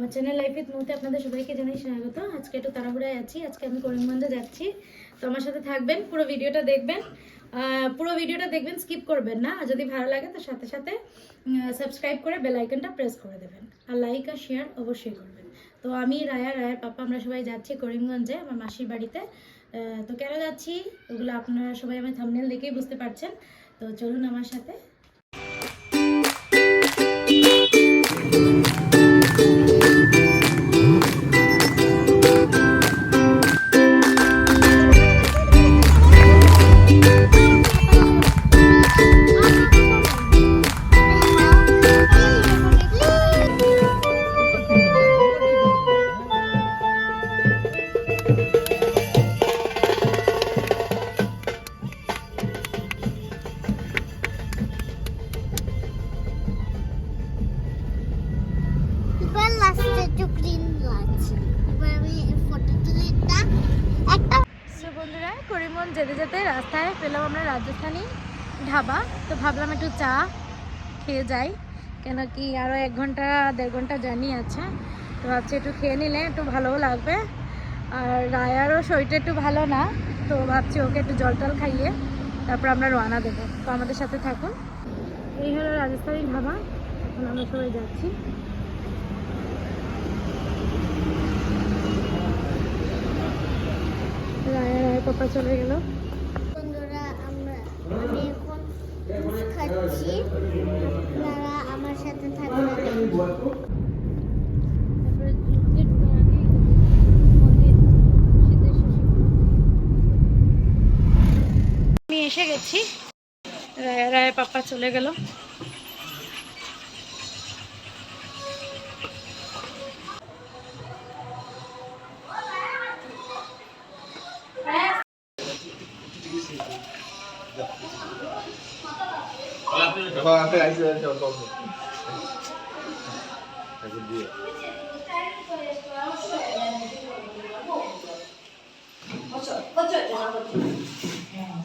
আমার channel life with মুহূর্তে আপনাদের সবাইকে জানাই স্বাগত। আজকে একটু তাড়াহুড়ায় আছি, আজকে আমি করিমগঞ্জে যাচ্ছি। তো আমার সাথে থাকবেন, পুরো ভিডিওটা দেখবেন। পুরো ভিডিওটা দেখবেন স্কিপ করবেন না। আর যদি ভালো লাগে তো সাথে সাথে সাবস্ক্রাইব করে বেল আইকনটা প্রেস করে দেবেন। আর লাইক আর শেয়ার অবশ্যই করবেন। তো আমি রায়া, রায়ার পাপা, আমরা সবাই যাচ্ছি করিমগঞ্জে, আমার মাসির বাড়িতে। তো কেন যাচ্ছি? ওগুলো আপনারা সবাই আমার থামনেল দেখেই বুঝতে পারছেন। তো চলুন আমার সাথে। যেতে রাস্তায় পেলাম আমরা রাজস্থানি ঢাবা তো ভাবলাম একটু চা খেয়ে যাই, কেন কি আরও এক ঘণ্টা, দেড় ঘণ্টা জার্নি আছে। তো ভাবছি একটু খেয়ে নিলে একটু ভালোও লাগবে। আর রায়ারও শরীরটা একটু ভালো না, তো ভাবছি ওকে একটু জল টল খাইয়ে তারপর আমরা রওনা দেবো। তো আমাদের সাথে থাকুন। এই হলো রাজস্থানি ঢাবা এখন আমরা সবাই যাচ্ছি। রায়া রায়া পাপা চলে গেল বন্ধুরা আমরা আমি এখন খাচ্ছি আপনারা আমার সাথে থাকবেন। আমি এসে গেছি। রায় রায় পাপা চলে গেল।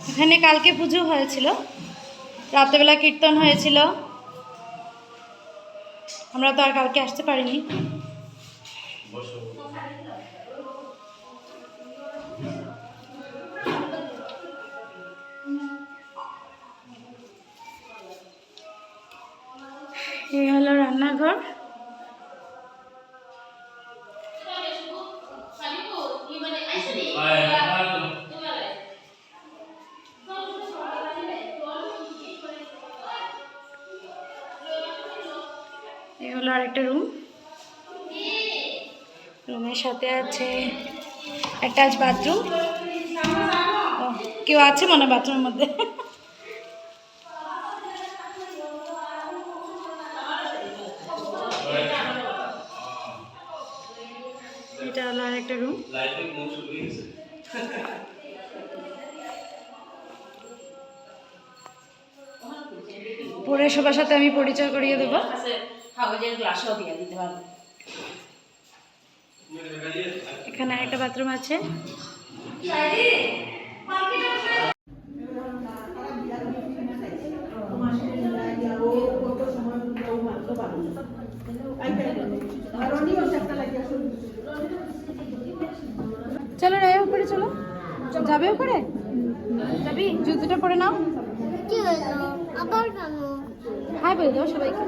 এখানে কালকে পুজো হয়েছিল। রাত্রেবেলা কীর্তন হয়েছিল। আমরা তো আর কালকে আসতে পারিনি। রান্নাঘর এই হলো আরেকটা রুম রুমের সাথে আছে একটা আছে বাথরুম কেউ আছে মনে বাথরুমের মধ্যে? পরে সবার সাথে আমি পরিচয় করিয়ে দেবো। কাগজের গ্লাসও দিয়ে দিতে পারব এখানে একটা বাথরুম আছে। চলো রায় উপরে চলো। যাবে উপরে? যাবি? জুতোটা পরে নাও। কি হলো? আবার কেন? হাই বলে দাও সবাইকে।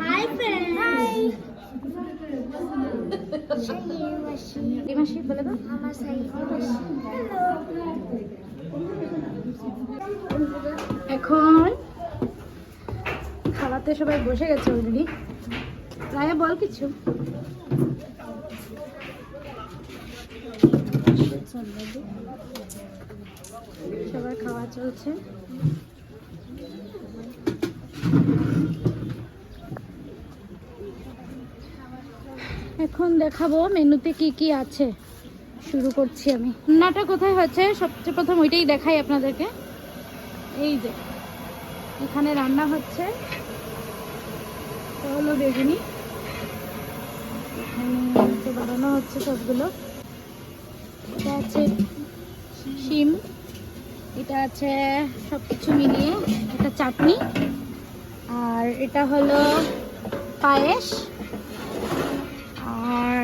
হাই ফ্রেন্ড হাই বলে দাও। আমার এখন খাওয়াতে সবাই বসে গেছে অলরেডি রায়া বল কিছু। সবার খাওয়া চলছে। এখন দেখাবো মেনুতে কি কি আছে। শুরু করছি আমি। রান্নাটা কোথায় হচ্ছে সবচেয়ে প্রথম ওইটাই দেখাই আপনাদেরকে। এই যে, এখানে রান্না হচ্ছে। হলো বেগুনি। এখানে বানানো হচ্ছে সবগুলো। এটা আছে শিম। এটা আছে সব কিছু মিলিয়ে একটা চাটনি। আর এটা হলো পায়েস। আর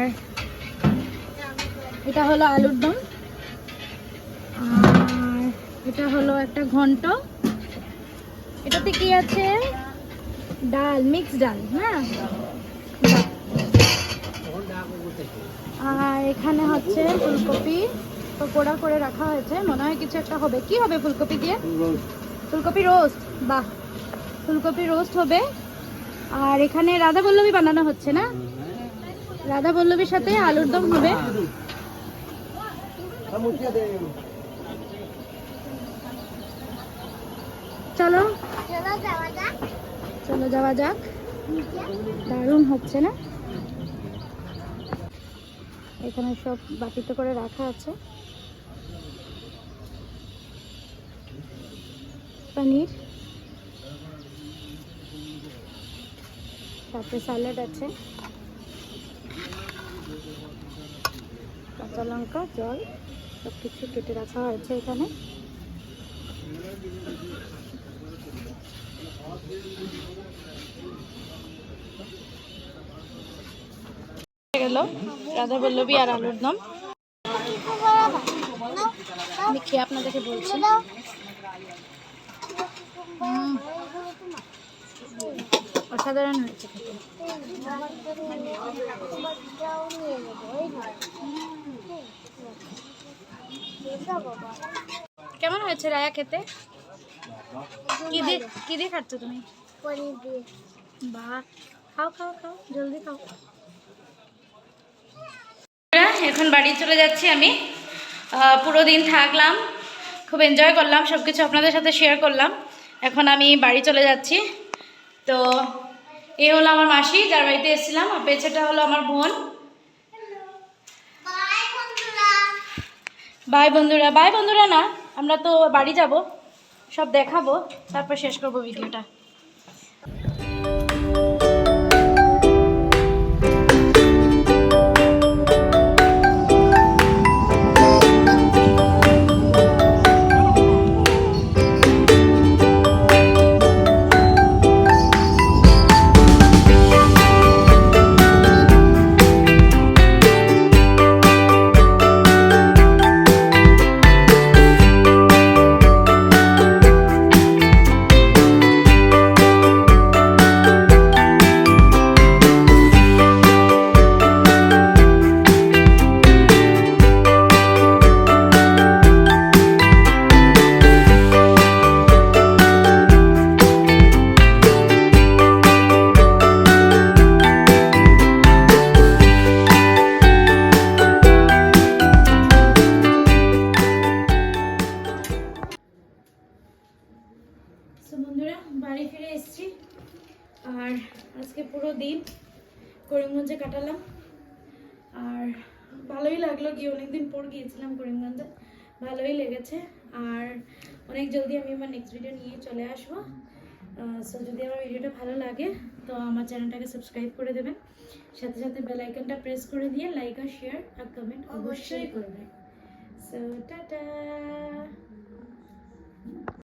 এটা হলো আলুর দম। আর এটা হলো একটা ঘন্ট। এটাতে কি আছে? ডাল মিক্স ডাল হ্যাঁ? আর এখানে হচ্ছে ফুলকপি। পকোড়া করে রাখা হয়েছে। মনে হয় কিছু একটা হবে। কি হবে ফুলকপি দিয়ে? ফুলকপি রোস্ট বাহ। ফুলকপি রোস্ট হবে। আর এখানে রাধা পল্লবী বানানো হচ্ছে না? রাধা পল্লবীর সাথে আলুর দম হবে। চলো। চলো যাওয়া যাক। দারুণ হচ্ছে না? এখানে সব বাটিতে করে রাখা আছে। পনির। সাথে স্যালাড আছে। কাঁচা লঙ্কা, জল সব কিছু কেটে রাখা হয়েছে এখানে। গেল রাধা বল্লবী আর আলুর দম। আমি খেয়ে আপনাদেরকে বলছি। অসাধারণ হয়েছে কেমন হয়েছে রায়া খেতে? কি দিয়ে কি খাচ্ছ তুমি? খাও খাও খাও, জলদি খাও। এখন বাড়ি চলে যাচ্ছি আমি। পুরো দিন থাকলাম, খুব এনজয় করলাম সব কিছু আপনাদের সাথে শেয়ার করলাম। এখন আমি বাড়ি চলে যাচ্ছি। তো এ হলো আমার মাসি, যার বাড়িতে এসেছিলাম। আর পেছেটা হলো আমার বোন। বাই বন্ধুরা বাই বন্ধুরা না, আমরা তো বাড়ি যাব, সব দেখাবো, তারপর শেষ করব ভিডিওটা আর আজকে পুরো দিন করিমগঞ্জে কাটালাম। আর ভালোই লাগল গিয়ে অনেকদিন পর গিয়েছিলাম করিমগঞ্জে। ভালোই লেগেছে। আর অনেক জলদি আমি আমার নেক্সট ভিডিও নিয়ে চলে আসব। সো যদি আমার ভিডিওটা ভালো লাগে তো আমার চ্যানেলটাকে সাবস্ক্রাইব করে দেবেন। সাথে সাথে বেল আইকনটা প্রেস করে দিয়ে লাইক আর শেয়ার আর কমেন্ট অবশ্যই করবেন। So tata